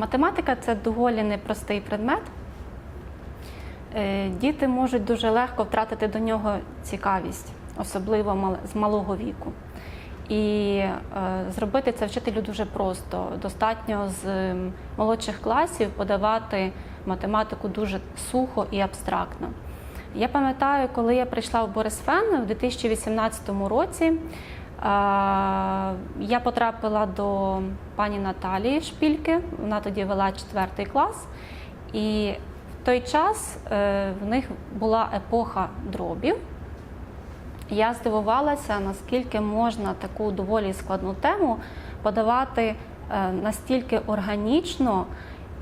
Математика це доволі непростий предмет. Е, Діти можуть дуже легко втратити до нього цікавість, особливо з малого віку. І е, зробити це вчителю дуже просто. Достатньо з молодших класів подавати математику дуже сухо і абстрактно. Я пам'ятаю, коли я прийшла в Борисфен у 2018 році, я потрапила до пані Наталії Шпільки, вона тоді вела четвертий клас. І в той час е, в них була епоха дробів. Я здивувалася, наскільки можна таку доволі складну тему подавати е, настільки органічно,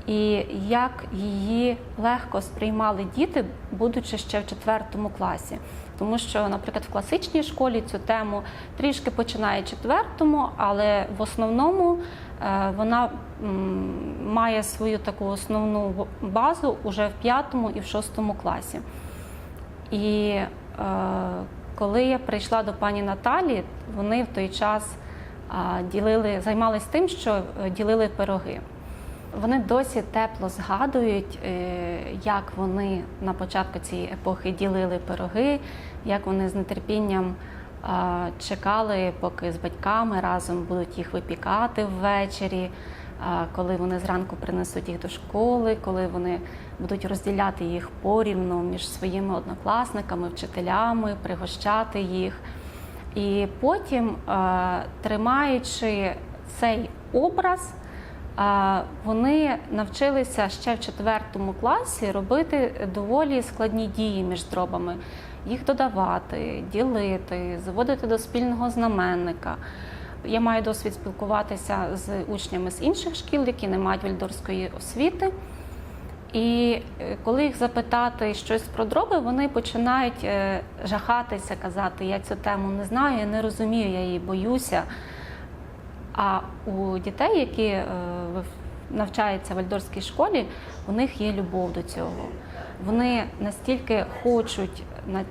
і як її легко сприймали діти, будучи ще в четвертому класі. Тому що, наприклад, в класичній школі цю тему трішки починає четвертому, але в основному е, вона має свою таку основну базу уже в п'ятому і в шостому класі. І е, коли я прийшла до пані Наталі, вони в той час ділили, займалися тим, що е, ділили пироги. Вони досі тепло згадують, е, як вони на початку цієї епохи ділили пироги, як вони з нетерпінням чекали, поки з батьками разом будуть їх випікати ввечері, коли вони зранку принесуть їх до школи, коли вони будуть розділяти їх порівну між своїми однокласниками, вчителями, пригощати їх. І потім, тримаючи цей образ, вони навчилися ще в четвертому класі робити доволі складні дії між дробами, їх додавати, ділити, заводити до спільного знаменника. Я маю досвід спілкуватися з учнями з інших шкіл, які не мають вільдорської освіти. І е, коли їх запитати щось про дроби, вони починають е, жахатися, казати, я цю тему не знаю, я не розумію, я її боюся. А у дітей, які е, в- навчаються в Альдорській школі, у них є любов до цього. Вони настільки хочуть на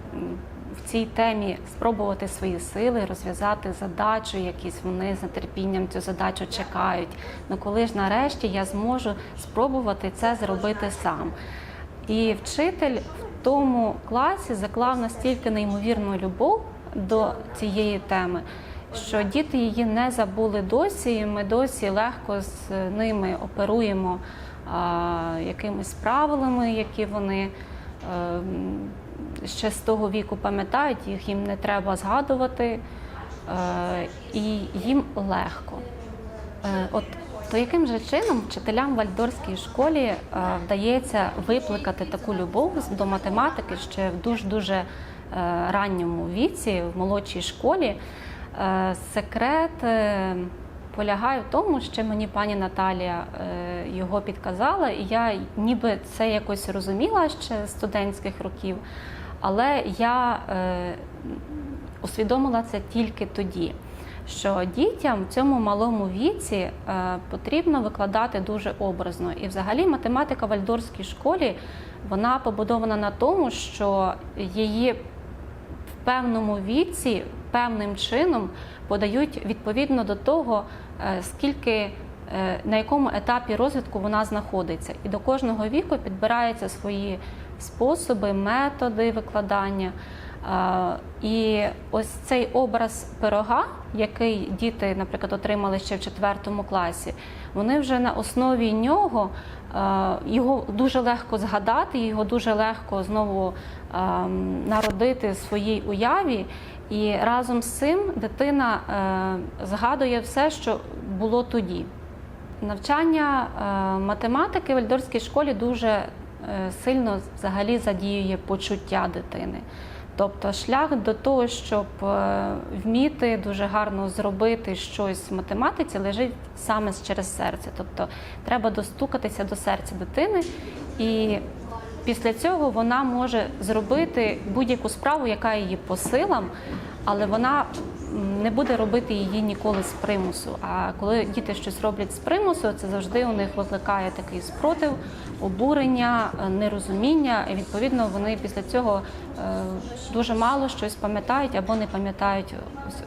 в цій темі спробувати свої сили, розв'язати задачу, якісь вони з нетерпінням цю задачу чекають. Ну коли ж нарешті я зможу спробувати це зробити сам. І вчитель в тому класі заклав настільки неймовірну любов до цієї теми, що діти її не забули досі, і ми досі легко з ними оперуємо а, якимись правилами, які вони е, ще з того віку пам'ятають, їх їм не треба згадувати, е, і їм легко. Е, От то яким же чином вчителям в Вальдорській школі е, вдається викликати таку любов до математики ще в дуже дуже ранньому віці, в молодшій школі? Е, Секрет е, полягає в тому, що мені пані Наталія е, його підказала, і я ніби це якось розуміла ще з студентських років, але я усвідомила це тільки тоді. Що дітям в цьому малому віці потрібно викладати дуже образно. І взагалі математика в Альдорській школі вона побудована на тому, що її певному віці певним чином подають відповідно до того, е, скільки е, на якому етапі розвитку вона знаходиться. І до кожного віку підбираються свої способи, методи викладання. І ось цей образ пирога, який діти, наприклад, отримали ще в четвертому класі, вони вже на основі нього його дуже легко згадати, його дуже легко знову народити в своїй уяві. І разом з цим дитина е, згадує все, що було тоді. Навчання е, математики в Ельдорській школі дуже е, сильно взагалі задіює почуття дитини. Тобто шлях до того, щоб е, вміти дуже гарно зробити щось в математиці, лежить саме через серце. Тобто треба достукатися до серця дитини, і після цього вона може зробити будь-яку справу, яка її по силам, але вона не буде робити її ніколи з примусу. А коли діти щось роблять з примусу, це завжди у них викликає такий спротив, обурення, нерозуміння. І відповідно вони після цього е, дуже мало щось пам'ятають або не пам'ятають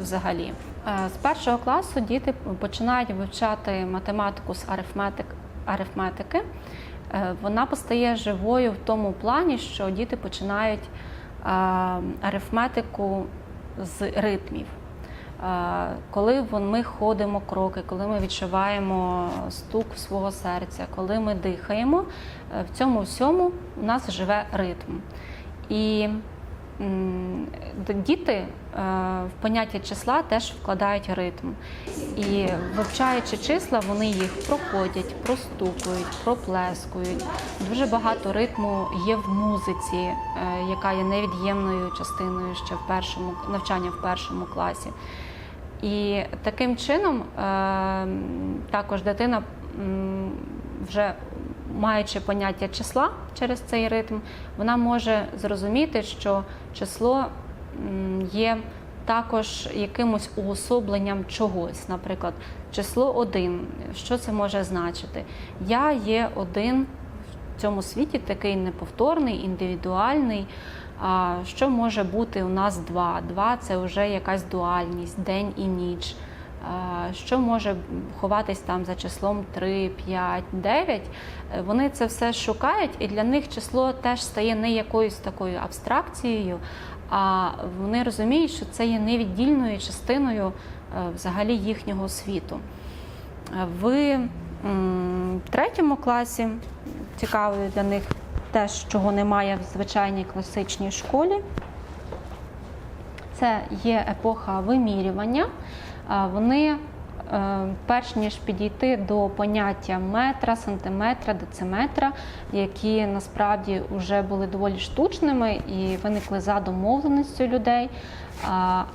взагалі. Е, З першого класу діти починають вивчати математику з арифметик арифметики, е, вона постає живою в тому плані, що діти починають арифметику з ритмів. Коли ми ходимо кроки, коли ми відчуваємо стук свого серця, коли ми дихаємо, е, в цьому всьому у нас живе ритм. І діти е, в поняття числа теж вкладають ритм. І вивчаючи числа, вони їх проходять, простукують, проплескують. Дуже багато ритму є в музиці, е, яка є невід'ємною частиною ще в першому навчання в першому класі. І таким чином е, також дитина, вже маючи поняття числа через цей ритм, вона може зрозуміти, що число є також якимось уособленням чогось. Наприклад, число 1. Що це може значити? Я є один в цьому світі такий неповторний, індивідуальний. Що може бути у нас два? Два це вже якась дуальність, день і ніч. Що може ховатись там за числом 3, 5, 9? Е, Вони це все шукають, і для них число теж стає не якоюсь такою абстракцією, а вони розуміють, що це є невіддільною частиною е, взагалі їхнього світу. Е, В третьому класі цікавою для них те, чого немає в звичайній класичній школі. Це є епоха вимірювання. Вони, е, перш ніж підійти до поняття метра, сантиметра, дециметра, які насправді вже були доволі штучними і виникли за домовленістю людей.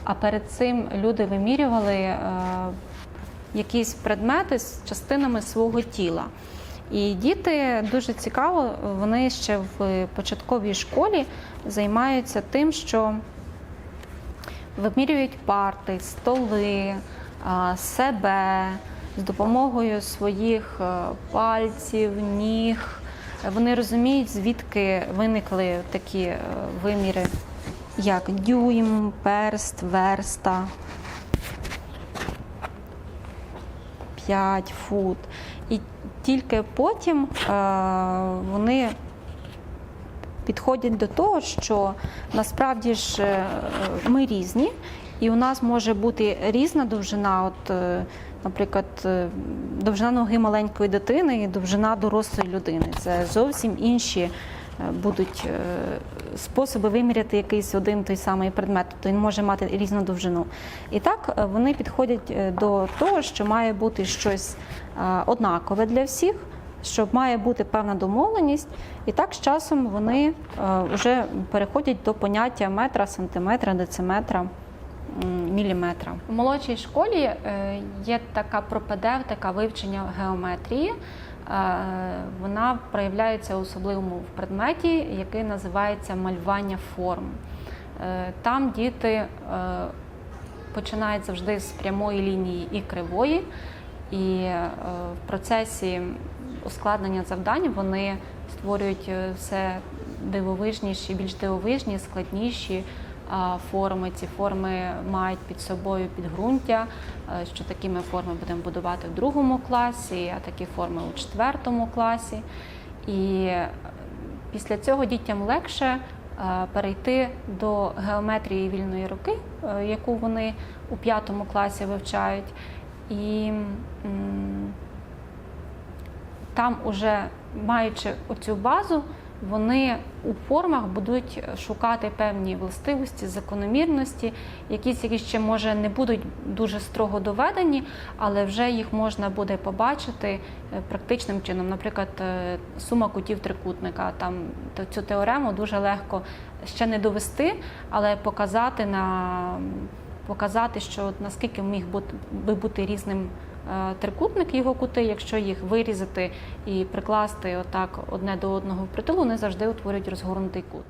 А перед цим люди вимірювали е, якісь предмети з частинами свого тіла. І діти дуже цікаво, вони ще в початковій школі займаються тим, що вимірюють парти, столи, себе з допомогою своїх пальців, ніг. Вони розуміють, звідки виникли такі е, виміри, як дюйм, перст, верста. 5 фут. Тільки потім е, вони підходять до того, що насправді ж е, ми різні, і у нас може бути різна довжина. От, е, наприклад, довжина ноги маленької дитини і довжина дорослої людини. Це зовсім інші будуть способи виміряти якийсь один той самий предмет, тобто він може мати різну довжину. І так е, вони підходять е, до того, що має бути щось е, однакове для всіх, що має бути певна домовленість, і так з часом вони вже переходять до поняття метра, сантиметра, дециметра. Міліметра у молодшій школі е, є така пропедевтика вивчення геометрії. Е, Вона проявляється особливому в предметі, який називається малювання форм. Е, Там діти починають завжди з прямої лінії і кривої, і в процесі ускладнення завдань вони створюють все дивовижніші, більш дивовижні, складніші форми. Ці форми мають під собою підґрунтя, е, що такі ми форми будемо будувати в другому класі, а такі форми у четвертому класі. І е, після цього дітям легше е, перейти до геометрії вільної руки, яку вони у п'ятому класі вивчають. І там, уже маючи оцю базу, вони у формах будуть шукати певні властивості, закономірності, якісь, які ще може не будуть дуже строго доведені, але вже їх можна буде побачити е, практичним чином. Наприклад, е, сума кутів трикутника. Там цю теорему дуже легко ще не довести, але показати на показати, що наскільки міг би бути різним е, трикутник його кути, якщо їх вирізати і прикласти отак одне до одного в притулу, вони завжди утворюють розгорнутий кут.